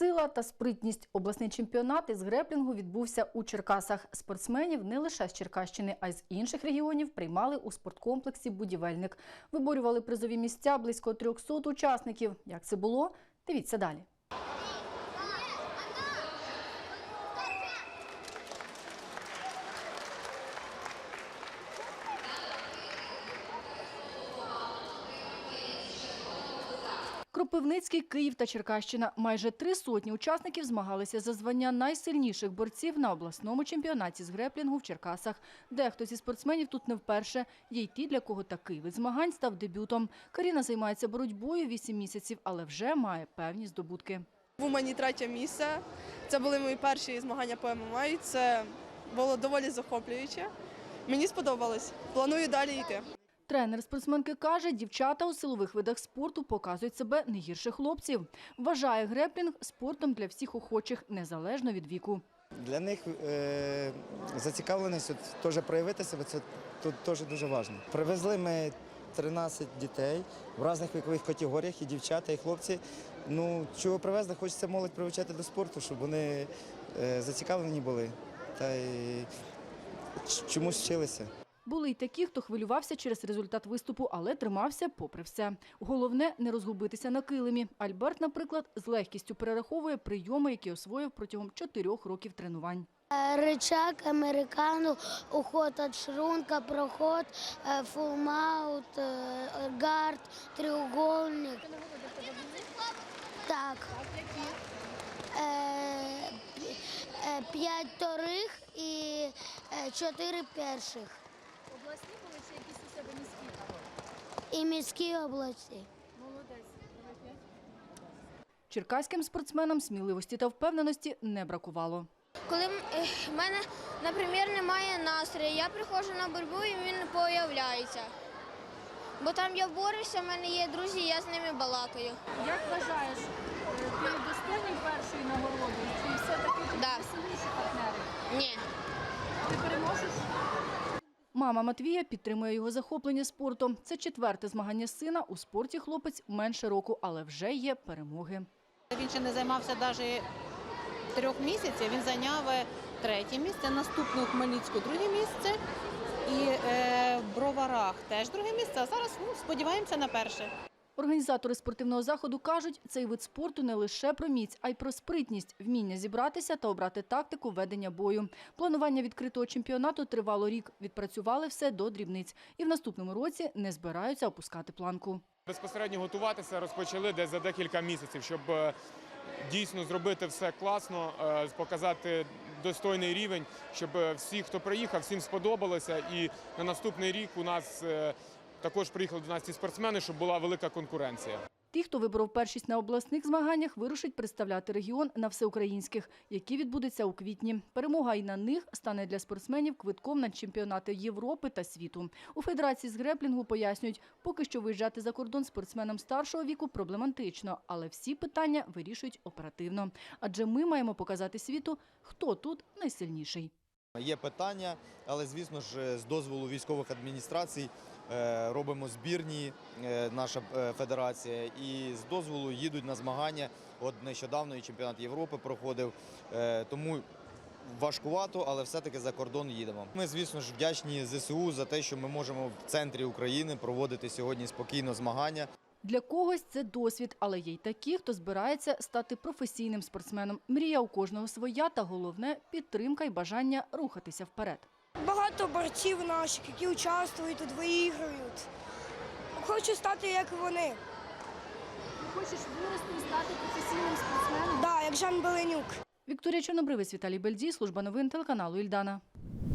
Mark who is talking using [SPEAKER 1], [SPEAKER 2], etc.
[SPEAKER 1] Сила та спритність. Обласний чемпіонат із греплінгу відбувся у Черкасах. Спортсменів не лише з Черкащини, а й з інших регіонів приймали у спорткомплексі Будівельник. Виборювали призові місця близько 300 учасників. Як це було? Дивіться далі. Кропивницький, Київ та Черкащина. Майже три сотні учасників змагалися за звання найсильніших борців на обласному чемпіонаті з греплінгу в Черкасах. Дехто зі спортсменів тут не вперше. Є й ті, для кого такий вид змагань став дебютом. Каріна займається боротьбою 8 місяців, але вже має певні здобутки.
[SPEAKER 2] В Умані третє місце. Це були мої перші змагання по ММА. і Це було доволі захоплююче. Мені сподобалось. Планую далі йти.
[SPEAKER 1] Тренер спортсменки каже, дівчата у силових видах спорту показують себе не гірше хлопців. Вважає греплінг спортом для всіх охочих, незалежно від віку.
[SPEAKER 3] Для них е, зацікавленість теж проявити себе, це тут теж дуже важливо. Привезли ми 13 дітей в різних вікових категоріях, і дівчата, і хлопці. Ну, чого привезли, хочеться молодь привчати до спорту, щоб вони е, зацікавлені були та й чомусь вчилися.
[SPEAKER 1] Були й такі, хто хвилювався через результат виступу, але тримався попри все. Головне – не розгубитися на килимі. Альберт, наприклад, з легкістю перераховує прийоми, які освоїв протягом чотирьох років тренувань.
[SPEAKER 4] Е, Рычаг, американу, уход от шрунка, проход, е, фулмаут, е, гард, треугольник. Так. П'ять вторих і чотири перших.
[SPEAKER 5] Обласні були чи якісь у себе міські?
[SPEAKER 4] І міські області.
[SPEAKER 5] Молодець.
[SPEAKER 1] Черкаським спортсменам сміливості та впевненості не бракувало.
[SPEAKER 6] Коли е, в мене, наприклад, немає настрою, я приходжу на боротьбу і він появляється. Бо там я борюся, в мене є друзі, я з ними балакаю.
[SPEAKER 5] Як вважаєш, е, ти достойний першої нагороди? Чи все-таки
[SPEAKER 6] Да.
[SPEAKER 5] сильніші
[SPEAKER 1] Мама Матвія підтримує його захоплення спортом. Це четверте змагання сина. У спорті хлопець менше року, але вже є перемоги.
[SPEAKER 7] Він ще не займався навіть трьох місяців. Він зайняв е, третє місце, наступне у Хмельницьку друге місце. І е, в Броварах теж друге місце. А зараз ну, сподіваємося на перше.
[SPEAKER 1] Організатори спортивного заходу кажуть, цей вид спорту не лише про міць, а й про спритність, вміння зібратися та обрати тактику ведення бою. Планування відкритого чемпіонату тривало рік. Відпрацювали все до дрібниць. І в наступному році не збираються опускати планку.
[SPEAKER 8] Безпосередньо готуватися розпочали десь за декілька місяців, щоб е, дійсно зробити все класно, е, показати достойний рівень, щоб е, всі, хто приїхав, всім сподобалося. І на наступний рік у нас також приїхали до нас ці спортсмени, щоб була велика конкуренція.
[SPEAKER 1] Ті, хто виборов першість на обласних змаганнях, вирушать представляти регіон на всеукраїнських, які відбудуться у квітні. Перемога і на них стане для спортсменів квитком на чемпіонати Європи та світу. У Федерації з греплінгу пояснюють, поки що виїжджати за кордон спортсменам старшого віку проблематично, але всі питання вирішують оперативно. Адже ми маємо показати світу, хто тут найсильніший.
[SPEAKER 9] Є питання, але звісно ж з дозволу військових адміністрацій робимо збірні, е, наша е, федерація, і з дозволу їдуть на змагання. От нещодавно і чемпіонат Європи проходив, е, тому важкувато, але все-таки за кордон їдемо. Ми, звісно ж, вдячні ЗСУ за те, що ми можемо в центрі України проводити сьогодні спокійно змагання.
[SPEAKER 1] Для когось це досвід, але є й такі, хто збирається стати професійним спортсменом. Мрія у кожного своя, та головне підтримка і бажання рухатися вперед.
[SPEAKER 10] Багато борців наших, які участвують тут, виіграють. Хочу стати як вони.
[SPEAKER 5] Ти хочеш вирости і стати професійним спортсменом?
[SPEAKER 10] Да, як Жан Беленюк.
[SPEAKER 1] Вікторія Чорнобривець, Віталій Бельдій, служба новин телеканалу Ільдана.